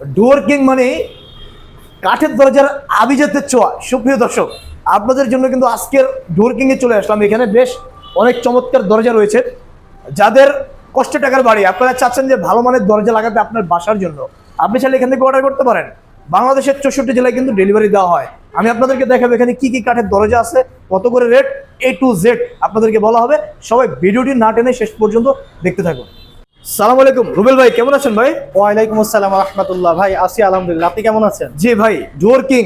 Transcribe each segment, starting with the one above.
ডোর king মানে কাঠের দরজার আভিজাতের চোয়া সুপ্রিয় দর্শক, আপনাদের জন্য কিন্তু আজকের ডোর কিংয়ে চলে আসলাম। এখানে বেশ অনেক চমৎকার দরজা রয়েছে। যাদের কষ্ট টাকার বাড়ি, আপনারা চাচ্ছেন যে ভালো মানের দরজা লাগাতে আপনার বাসার জন্য। আপনি চাইলে এখান থেকে অর্ডার করতে পারেন। বাংলাদেশের চৌষট্টি জেলায় কিন্তু ডেলিভারি দেওয়া হয়। আমি আপনাদেরকে দেখাবো এখানে কি কি কাঠের দরজা আছে, কত করে রেট এ টু জেড আপনাদেরকে বলা হবে। সবাই ভিডিওটি না টেনে শেষ পর্যন্ত দেখতে থাকুন। সালাম আলাইকুম। রুবেল ভাই কেমন আছেন ভাই? ওয়ালাইকুম আসসালাম রহমতুল্লাহ। ভাই আছি আলহামদুলিল্লাহ। আপনি কেমন আছেন? জি ভাই ডোর কিং।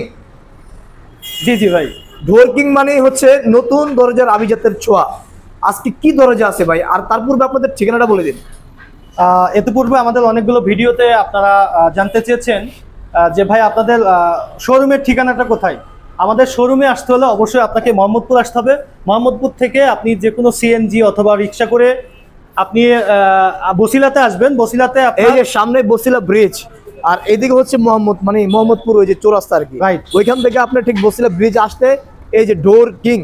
জি জি ভাই। ডোর কিং মানে হচ্ছে নতুন দরজার আভিজাতের ছোঁয়া। আজকে কি দরজা আছে ভাই? আর তার পূর্বে আপনাদের ঠিকানাটা বলে দিন। এতে পূর্বে আমাদের অনেকগুলো ভিডিওতে আপনারা জানতে চেয়েছেন যে ভাই আপনাদের শোরুমের ঠিকানাটা কোথায়? আমাদের শোরুমে আসতে হলে অবশ্যই আপনাকে মোহাম্মদপুর আসতে হবে। মোহাম্মদপুর থেকে আপনি যে কোনো সিএনজি অথবা রিক্সা করে আপনি বসিলাতে আসবেন বসিলাতে এই যে সামনে বসিলা ব্রিজ আর এদিকে হচ্ছে মোহাম্মদ মানে মোহাম্মদপুর ওই যে চৌরাস্তা আর কি. ওইখান থেকে আপনি ঠিক বসিলা ব্রিজ আসতে এই যে ডোর কিং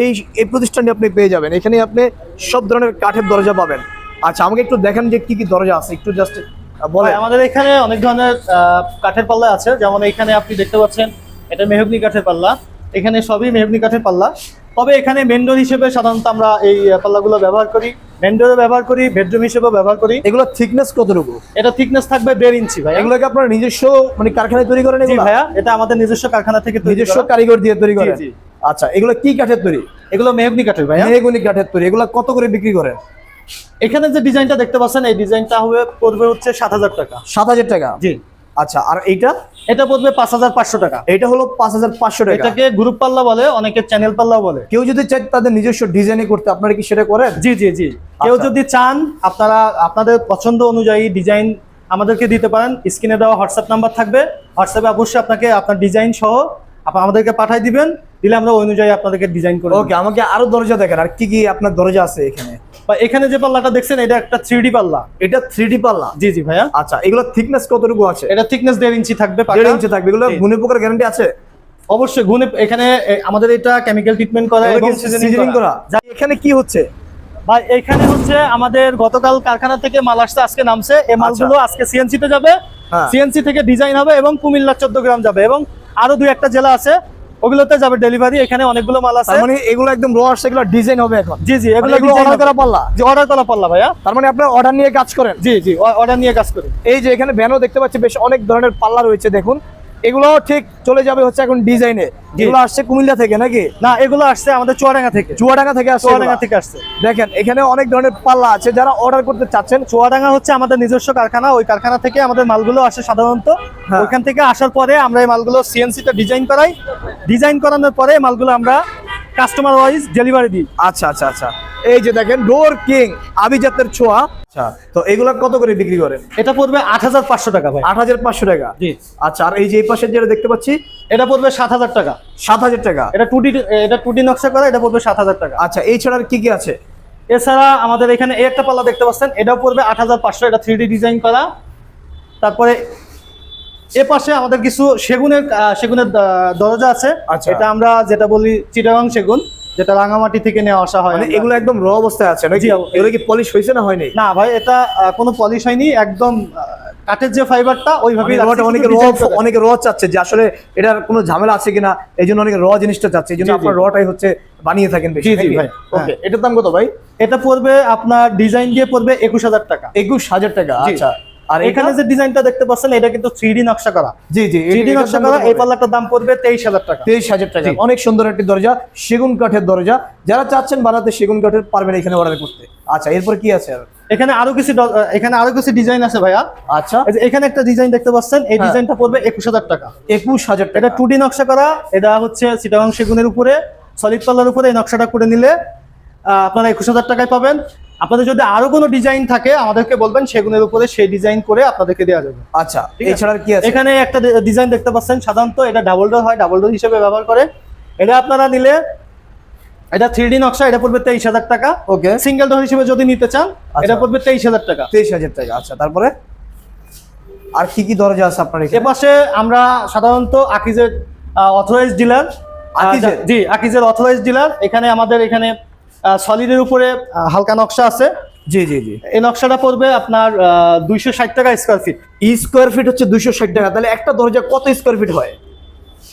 এই এই প্রতিষ্ঠানটি আপনি পেয়ে যাবেন। এখানে আপনি সব ধরনের কাঠের দরজা পাবেন। আচ্ছা আমাকে একটু দেখেন যে কি কি দরজা আছে একটু জাস্ট বলে আমাদের এখানে অনেক ধরনের কাঠের পাল্লা আছে। যেমন এখানে আপনি দেখতে পাচ্ছেন এটা মেহগনি কাঠের পাল্লা। এখানে সবই মেহগনি কাঠের পাল্লা। তবে এখানে মেন্ডোর হিসেবে সাধারণত আমরা এই পাল্লাগুলো ব্যবহার করি। মেন্ডোরে ব্যবহার করি বেডরুম হিসেবেও ব্যবহার করি। এগুলো থিকনেস কতটুকু? এটা থিকনেস থাকবে দেড় ইঞ্চি ভাই এগুলোকে আপনারা নিজস্ব মানে কারখানায় তৈরি করেন ভাইয়া এটা আমাদের নিজস্ব কারখানা থেকে নিজস্ব কারিগর দিয়ে তৈরি করেন? আচ্ছা এগুলো কি কাঠের তৈরি? এগুলো মেহগনি কাঠের ভাইয়া। মেহগুনি কাঠের তৈরি। এগুলো কত করে বিক্রি করেন? এখানে যে ডিজাইনটা দেখতে পাচ্ছেন এই ডিজাইনটা হবে পড়বে হচ্ছে সাত হাজার টাকা। সাত হাজার টাকা? জি। আচ্ছা আর এইটা? এটা পড়বে পাঁচ হাজার পাঁচশো টাকা। এটা হলো পাঁচ হাজার পাঁচশো টাকা। এটাকে গ্রুপ পাল্লা বলে অনেকে চ্যানেল পাল্লা বলে। কেউ যদি চায় তাদের নিজস্ব ডিজাইনে করতে আপনারা কি সেটা করেন? জি জি জি। কেউ আচ্ছা। যদি চান আপনারা আপনাদের পছন্দ অনুযায়ী ডিজাইন আমাদেরকে দিতে পারেন। স্ক্রিনে দেওয়া হোয়াটসঅ্যাপ নাম্বার থাকবে। হোয়াটসঅ্যাপে অবশ্যই আপনাকে আপনার ডিজাইন সহ আমাদেরকে পাঠিয়ে দিবেন। দিলে আমরা ওই অনুযায়ী আপনাদেরকে ডিজাইন করে ওকে আমাকে আরও দরজা দেখেন আর কি কি আপনার দরজা আছে এখানে? বা এখানে যে পাল্লাটা দেখছেন এটা একটা থ্রি পাল্লা। এটা থ্রি পাল্লা? জি জি ভাইয়া। আচ্ছা এগুলো থিকনেস কতটুকু আছে? এটা থিকনেস দেড় ইঞ্চি থাকবে দেড় ইঞ্চি থাকবে। এগুলো। গুণে পোকার গ্যারান্টি আছে? অবশ্যই গুণে এখানে আমাদের এটা কেমিক্যাল ট্রিটমেন্ট করা এবং সিজনিং করা। এখানে কি হচ্ছে? ভাই এখানে হচ্ছে আমাদের গতকাল কারখানা থেকে মাল আসছে আজকে নামছে। এই মালগুলো আজকে সিএনসি তে যাবে। আচ্ছা। হ্যাঁ। সিএনসি থেকে ডিজাইন হবে এবং কুমিল্লা চোদ্দ গ্রাম যাবে এবং আরও দুই একটা জেলা আছে। ওগুলোতে যাবে ডেলিভারি এখানে অনেকগুলো মাল আছে। মানে এগুলো একদম র আসছে এগুলো ডিজাইন হবে এখন। জি জি এগুলো এগুলো অর্ডার করা পাল্লা? জি অর্ডার করা পাল্লা ভাইয়া। তার মানে আপনি অর্ডার নিয়ে কাজ করেন? জি জি অর্ডার নিয়ে কাজ করেন এই যে এখানে ভ্যানও দেখতে পাচ্ছি বেশ অনেক ধরনের পাল্লা রয়েছে দেখুন। এগুলো ঠিক চলে যাবে হচ্ছে এখন ডিজাইনে। এগুলো আসছে কুমিল্লা থেকে নাকি? না এগুলো আসছে আমাদের চুয়াডাঙ্গা থেকে। চুয়াডাঙ্গা থেকে আসছে চুয়াডাঙ্গা থেকে আসছে। দেখেন এখানে অনেক ধরনের পাল্লা আছে যারা অর্ডার করতে চাচ্ছেন। চুয়াডাঙ্গা হচ্ছে আমাদের নিজস্ব কারখানা। ওই কারখানা থেকে আমাদের মালগুলো আসে সাধারণত। হ্যাঁ। ওইখান থেকে আসার পরে আমরা এই মালগুলো সিএনসি তে ডিজাইন করাই। ডিজাইন করানোর পরে মালগুলো আমরা কাস্টমার ওয়াইজ ডেলিভারি দিই। আচ্ছা আচ্ছা আচ্ছা। এই যে দেখেন ডোর কিং আভিজাতের ছোঁয়া। আচ্ছা তো এগুলা কত করে বিক্রি করেন এটা পড়বে আট হাজার পাঁচশো টাকা ভাই। আট হাজার পাঁচশো টাকা? জি। আচ্ছা আর এই যে এই পাশে যেটা দেখতে পাচ্ছি? এটা পড়বে সাত হাজার টাকা। সাত হাজার টাকা। এটা টুডি এটা টুডি নকশা করা এটা পড়বে সাত হাজার টাকা। আচ্ছা এই ছাড়া আর কি কি আছে? এছাড়া আমাদের এখানে এই একটা পাল্লা দেখতে পাচ্ছেন এটাও পড়বে আট হাজার পাঁচশো এটা থ্রি ডিজাইন করা। তারপরে এ পাশে আমাদের কিছু সেগুনের সেগুনের দরজা আছে। আচ্ছা। এটা আমরা যেটা বলি চিটাগাং সেগুন। যেটা রাঙামাটি থেকে নিয়ে আসা হয় মানে এগুলো একদম র অবস্থায় আছে নাকি? এগুলো কি পলিশ হয়েছে না হয়নি? না ভাই এটা কোনো পলিশ হয়নি একদম কাঠের যে ফাইবারটা ওইভাবেই মানে রটা অনেকে র অনেকে র চাচ্ছে যে আসলে এটার কোনো ঝামেলা আছে কিনা এই জন্য অনেকে র জিনিসটা চাচ্ছে এই জন্য। আপনার রটাই হচ্ছে বানিয়ে থাকেন বেশি জি, জি, ভাই, ওকে এটার দাম কত ভাই? এটা পড়বে আপনার ডিজাইন দিয়ে পড়বে একুশ হাজার টাকা। একুশ হাজার টাকা আচ্ছা। আর এখানে যে ডিজাইনটা দেখতে পাচ্ছেন এটা কিন্তু থ্রি নকশা করা। জি জি থ্রি নকশা করা এই পাল্লাটার দাম পড়বে তেইশ হাজার টাকা। তেইশ হাজার টাকা। অনেক সুন্দর একটি দরজা সেগুন কাঠের দরজা। যারা চাচ্ছেন বানাতে সেগুন কাঠের পারবেন এখানে অর্ডার করতে। আচ্ছা এরপর কি আছে আর? এখানে আরও কিছু এখানে আরও কিছু ডিজাইন আছে ভাইয়া। আচ্ছা। এখানে একটা ডিজাইন দেখতে পাচ্ছেন এই হ্যাঁ। ডিজাইনটা পড়বে একুশ হাজার টাকা। একুশ হাজার এটা টাকা। টু ডি নকশা করা এটা হচ্ছে চিটাগাং সেগুনের উপরে সলিড পাল্লার উপরে এই নকশাটা করে নিলে আহ, আপনারা একুশ হাজার টাকায় পাবেন। আপনাদের যদি আরও কোনো ডিজাইন থাকে আমাদেরকে বলবেন সেগুনের উপরে সেই ডিজাইন করে আপনাদেরকে দেওয়া যাবে। আচ্ছা এছাড়া কি আছে? এখানে একটা ডিজাইন দেখতে পাচ্ছেন সাধারণত এটা ডাবল ডোর হয় ডাবল ডোর হিসেবে ব্যবহার করে। এটা আপনারা নিলে এটা থ্রি ডি নকশা এটা পড়বে তেইশ হাজার টাকা। ওকে। সিঙ্গেল ডোর হিসেবে যদি নিতে চান আচ্ছা। এটা পড়বে তেইশ হাজার টাকা। তেইশ হাজার টাকা আচ্ছা তারপরে? আর কি কি দরজা আছে আপনার এখানে? এপাশে আমরা সাধারণত আকিজের অথরাইজ ডিলার আকিজের? জি আকিজের অথরাইজ ডিলার এখানে আমাদের এখানে সলিডের উপরে হালকা নকশা আছে। জি জি জি। এই নকশাটা পড়বে আপনার দুইশো ষাট টাকা স্কোয়ার ফিট স্কোয়ার ফিট হচ্ছে দুশো ষাট টাকা। তাহলে একটা দরজা কত স্কোয়ার ফিট হয়?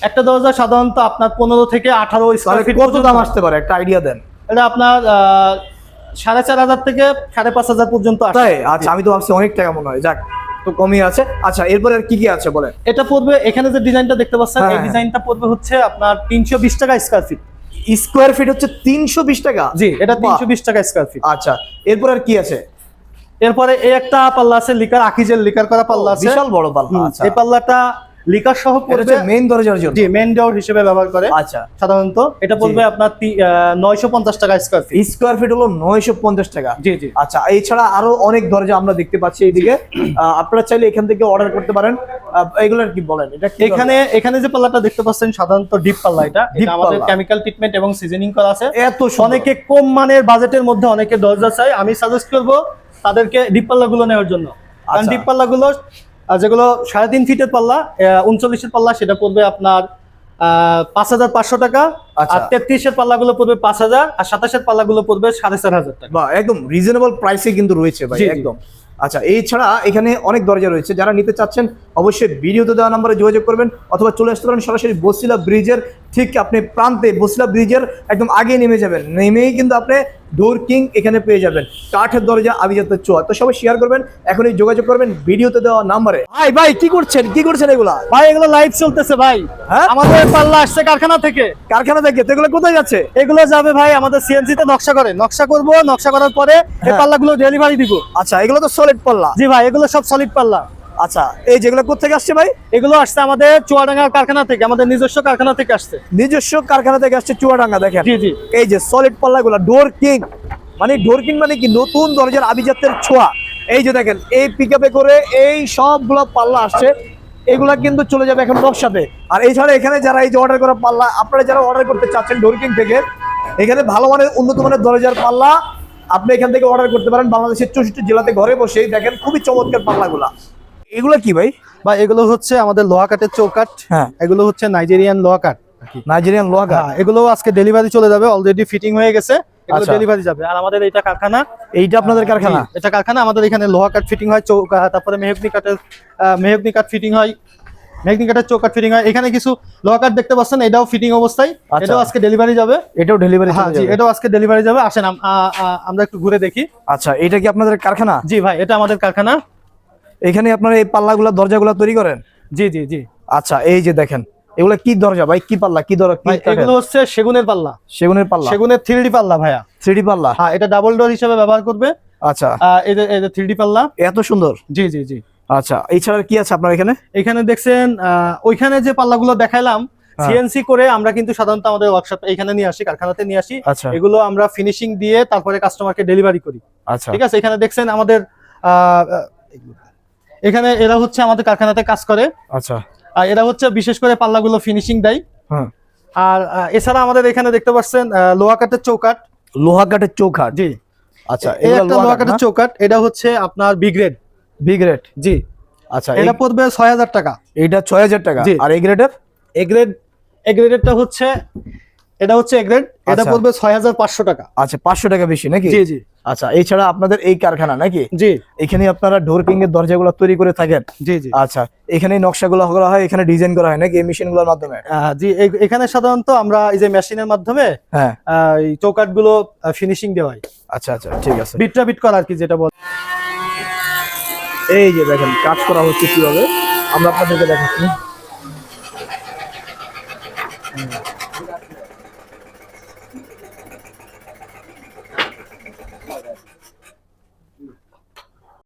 একটা দরজা সাধারণত আপনার পনেরো থেকে আঠারো স্কোয়ার ফিট কত দাম আসতে পারে? একটা আইডিয়া দেন। এটা আপনার আহ, সাড়ে চার হাজার থেকে সাড়ে পাঁচ হাজার পর্যন্ত আসে। তাই? আচ্ছা আমি তো ভাবছি অনেক টাকা মনে হয়। যাক তো কমই আছে। আচ্ছা এরপরে আর কি কি আছে বলেন? এটা পড়বে এখানে যে ডিজাইনটা দেখতে পাচ্ছেন হ্যাঁ, এই হ্যাঁ। ডিজাইনটা পড়বে হচ্ছে আপনার তিনশো বিশ টাকা স্কোয়ার ফিট স্কোয়ার ফিট হচ্ছে তিনশো বিশ টাকা। জি এটা তিনশো বিশ টাকা স্কোয়ার ফিট আচ্ছা এরপর আর কি আছে? এরপরে এই একটা পাল্লা আছে লিকার আকিজের লিকার করা পাল্লা আছে। বিশাল বড় পাল্লা আচ্ছা। এই পাল্লাটা লিকার সহ হচ্ছে মেইন দরজার জন্য। জি মেন ডোর হিসেবে ব্যবহার করে। আচ্ছা। সাধারণত এটা পড়বে আপনার নয়শো পঞ্চাশ টাকা স্কোয়ার ফিট স্কোয়ার ফিট হলো নয়শো পঞ্চাশ টাকা। জি জি। আচ্ছা এছাড়া আরও অনেক দরজা আমরা দেখতে পাচ্ছি এইদিকে। আপনারা চাইলে এখান থেকে অর্ডার করতে পারেন। এগুলোর কি বলেন? এটা কি এখানে এখানে যে পাল্লাটা দেখতে পাচ্ছেন সাধারণত ডিপ পাল্লা এটা। এটা আমাদের। কেমিক্যাল ট্রিটমেন্ট এবং সিজনিং করা আছে। এত অনেকে কম মানের বাজেটের মধ্যে অনেকে দরজা চাই আমি সাজেস্ট করব তাদেরকে ডিপ পাল্লাগুলো নেওয়ার জন্য। কারণ আচ্ছা। ডিপ পাল্লাগুলো আহ, যেগুলো সাড়ে তিন ফিটের পাল্লা উনচল্লিশের পাল্লা সেটা পড়বে আপনার পাঁচ হাজার পাঁচশো টাকা। আচ্ছা। আর তেত্রিশের পাল্লাগুলো পড়বে পাঁচ হাজার। আর সাতাশের পাল্লাগুলো পড়বে সাড়ে চার হাজার টাকা। বা একদম রিজনেবল প্রাইসে কিন্তু রয়েছে ভাই। একদম। আচ্ছা এই ছাড়া এখানে অনেক দরজা রয়েছে। যারা নিতে চাচ্ছেন, অবশ্যই ভিডিওতে দেওয়া নাম্বারে যোগাযোগ করবেন অথবা চলে আসতে পারেন সরাসরি বসিলা ব্রিজের ঠিক আপনি প্রান্তে বসিলা ব্রিজের একদম আগে নেমে যাবেন। নেমেই কিন্তু আপনি ডোর কিং এখানে পেয়ে যাবেন। কাঠের দরজা আবিজাতের চোয়া। তো সবাই শেয়ার করবেন এখনই যোগাযোগ করবেন ভিডিওতে দেওয়া নাম্বারে ভাই ভাই কি করছেন? কি করছেন এগুলা? ভাই এগুলো লাইভ চলতেছে ভাই। হ্যাঁ? আমাদের পাল্লা আসছে কারখানা থেকে। কারখানা থেকে? তো এগুলো কোথায় যাচ্ছে? এগুলো যাবে ভাই আমাদের সিএনসি তে নকশা করে। নকশা করব নকশা করার পরে এই হ্যাঁ। পাল্লাগুলো ডেলিভারি দিব। আচ্ছা এগুলো তো সলিড পাল্লা। জি ভাই এগুলো সব সলিড পাল্লা। আচ্ছা এই যেগুলো কোথেকে আসছে ভাই? এগুলো আসছে আমাদের চুয়াডাঙ্গা কারখানা থেকে আমাদের নিজস্ব কারখানা থেকে আসছে। নিজস্ব কারখানা থেকে আসছে চুয়াডাঙ্গা দেখেন। জি জি। এই যে সলিড পাল্লাগুলো ডোর কিং মানে ডোর কিং মানে কি? নতুন দরজার আভিজাত্যের ছোঁয়া। এই যে দেখেন এই পিক করে এই সবগুলো পাল্লা আসছে। এগুলা কিন্তু চলে যাবে এখন নকশাতে। আর এছাড়া এখানে যারা এই যে অর্ডার করা পাল্লা আপনারা যারা অর্ডার করতে চাচ্ছেন ডোর কিং থেকে এখানে ভালো মানের উন্নত মানের দরজার পাল্লা আপনি এখান থেকে অর্ডার করতে পারেন বাংলাদেশের চৌষট্টি জেলাতে ঘরে বসেই দেখেন খুবই চমৎকার পাল্লাগুলা। এগুলো কি ভাই? বা এগুলো হচ্ছে আমাদের লোহা কাঠের চৌকাঠ। হ্যাঁ। এগুলো হচ্ছে নাইজেরিয়ান লোহা কাঠ নাইজেরিয়ান হ্যাঁ এগুলো আজকে ডেলিভারি চলে যাবে অলরেডি ফিটিং হয়ে গেছে এগুলো আচ্ছা। ডেলিভারি যাবে। আর আমাদের এটা কারখানা? এইটা আপনাদের কারখানা? এটা কারখানা আমাদের এখানে লোহা কাঠ ফিটিং হয় চৌকা তারপরে মেহগনি কাঠের মেহগনি কাঠ ফিটিং হয় মেহগনি কাঠের চৌকাঠ ফিটিং হয়। এখানে কিছু লোহা কাঠ দেখতে পাচ্ছেন এটাও ফিটিং অবস্থায়। আচ্ছা। এটাও আজকে ডেলিভারি যাবে। এটাও ডেলিভারি হ্যাঁ জি এটাও আজকে ডেলিভারি যাবে। আসেন আমরা একটু ঘুরে দেখি। আচ্ছা এটা কি আপনাদের কারখানা? জি ভাই এটা আমাদের কারখানা। এখানে আপনারা এই পাল্লাগুলা দরজাগুলা তৈরি করেন? জি জি জি। আচ্ছা এই যে দেখেন এগুলা কি দরজা ভাই? কি পাল্লা? কি দরজা? এগুলো হচ্ছে সেগুনের পাল্লা। সেগুনের পাল্লা? সেগুনের থ্রি পাল্লা ভাইয়া। থ্রি পাল্লা? হ্যাঁ এটা ডাবল ডোর হিসেবে ব্যবহার করবে। আচ্ছা। আহ, এই যে- এই যে থ্রি পাল্লা। এত সুন্দর? জি জি জি। আচ্ছা এছাড়া কি আছে আপনার এখানে? এখানে দেখছেন ওইখানে যে পাল্লাগুলো দেখাইলাম হ্যাঁ। সিএনসি করে আমরা কিন্তু সাধারণত আমাদের ওয়ার্কশপ এখানে নিয়ে আসি কারখানাতে নিয়ে আসি। আচ্ছা। এগুলো আমরা ফিনিশিং দিয়ে তারপরে কাস্টমারকে ডেলিভারি করি। আচ্ছা। ঠিক আছে এখানে দেখছেন আমাদের আহ, এখানে এরা হচ্ছে আমাদের কারখানাতে কাজ করে। আচ্ছা। আর এরা হচ্ছে বিশেষ করে পাল্লাগুলো ফিনিশিং দেয়। হ্যাঁ। আর এছাড়া আমাদের এখানে দেখতে পাচ্ছেন আহ, লোহা কাঠের চৌকাঠ। লোহা কাঠের চৌকাঠ? জি। আচ্ছা এই একটা লোহা কাঠের চৌকাঠ এটা হচ্ছে আপনার বি গ্রেড বি গ্রেড জি। আচ্ছা এটা পড়বে ছয় হাজার টাকা। এইটা ছয় হাজার টাকা? জি। আর এই গ্রেডের এ গ্রেড এ গ্রেডেরটা হচ্ছে এটা হচ্ছে এ গ্রেড এটা আচ্ছা। পড়বে ছয় হাজার পাঁচশো টাকা। আচ্ছা পাঁচশো টাকা বেশি নাকি? জি জি। আচ্ছা এছাড়া আপনাদের এই কারখানা নাকি? জি। এখানে আপনারা ডোর কিং এর দরজাগুলো তৈরি করে থাকেন? জি জি। আচ্ছা এখানে নকশাগুলো করা হয় এখানে ডিজাইন করা হয় নাকি এই মেশিনগুলোর মাধ্যমে? জি এখানে সাধারণত আমরা এই যে মেশিনের মাধ্যমে হ্যাঁ। এই চৌকাঠগুলো ফিনিশিং দেওয়া হয়। আচ্ছা আচ্ছা ঠিক আছে। বিটটা বিট করা আর কি যেটা বল এই যে দেখেন কাজ করা হচ্ছে কীভাবে? আমরা আপনাদেরকে দেখাচ্ছি।